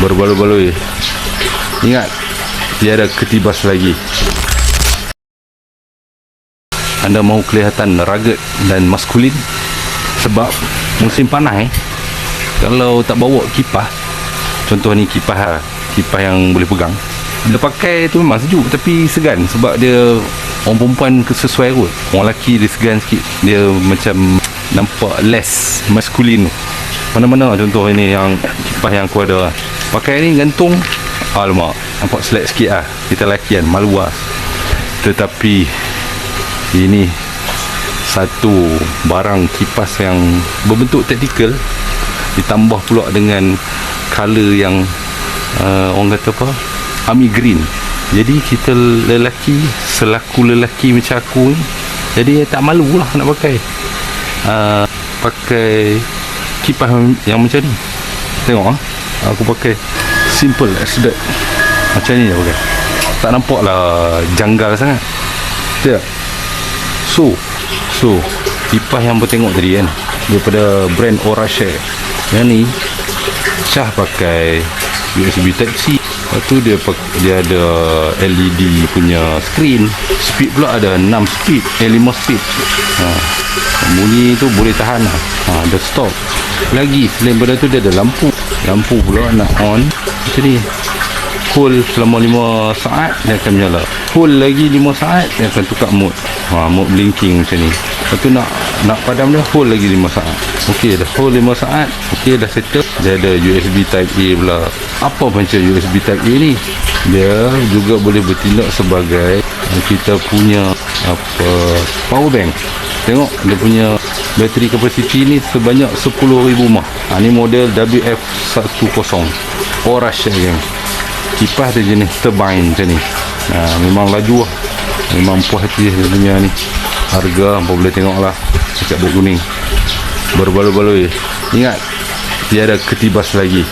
berbaloi-baloi ingat tiada ketibas lagi. Anda mahu kelihatan rugged dan maskulin sebab musim panas eh. Kalau tak bawa kipas contoh ni kipas lah kipas yang boleh pegang. Bila pakai tu memang sejuk tapi segan sebab dia orang perempuan sesuai kot. Orang lelaki dia segan sikit. Dia macam nampak less maskulin. Mana-mana contoh ini yang kipas yang aku ada pakai ni gantung. Alamak nampak selek sikit lah kita lelaki kan malu lah tetapi ini satu barang kipas yang berbentuk taktikal ditambah pula dengan color yang uh, orang kata apa? Army green. Jadi kita lelaki selaku lelaki macam aku ni jadi tak malu lah nak pakai. Uh, pakai kipas yang macam ni. Tengok ah aku pakai simple as that macam ni je pakai. Tak nampak lah janggal sangat. Tak so so kipas yang bertengok tadi kan daripada brand Orache yang ni Syah pakai USB Type C Lepas tu dia dia ada LED punya screen. Speed pula ada 6 speed eh 5 speed. Ha. bunyi tu boleh tahan lah. Ha, ada stop. Lagi selain daripada tu dia ada lampu lampu pula nak on. Ni. Hold selama 5 saat dia akan menyala. Hold lagi 5 saat dia akan tukar mode ha, mode blinking macam ni. Lepas tu nak nak padam dia hold lagi 5 saat. Ok dah hold 5 saat ok dah settle. Dia ada USB type A pula. Apa macam USB type A ni? Dia juga boleh bertindak sebagai kita punya apa power bank tengok dia punya bateri kapasiti ni sebanyak 10,000 mah. Ha, ni model WF10 Orash gang kipas dia jenis turbine macam ni. Ha, memang laju lah. Memang puas hati dia punya ni. Harga apa boleh tengok lah dekat buku kuning berbaloi-baloi ingat tiada ketibas lagi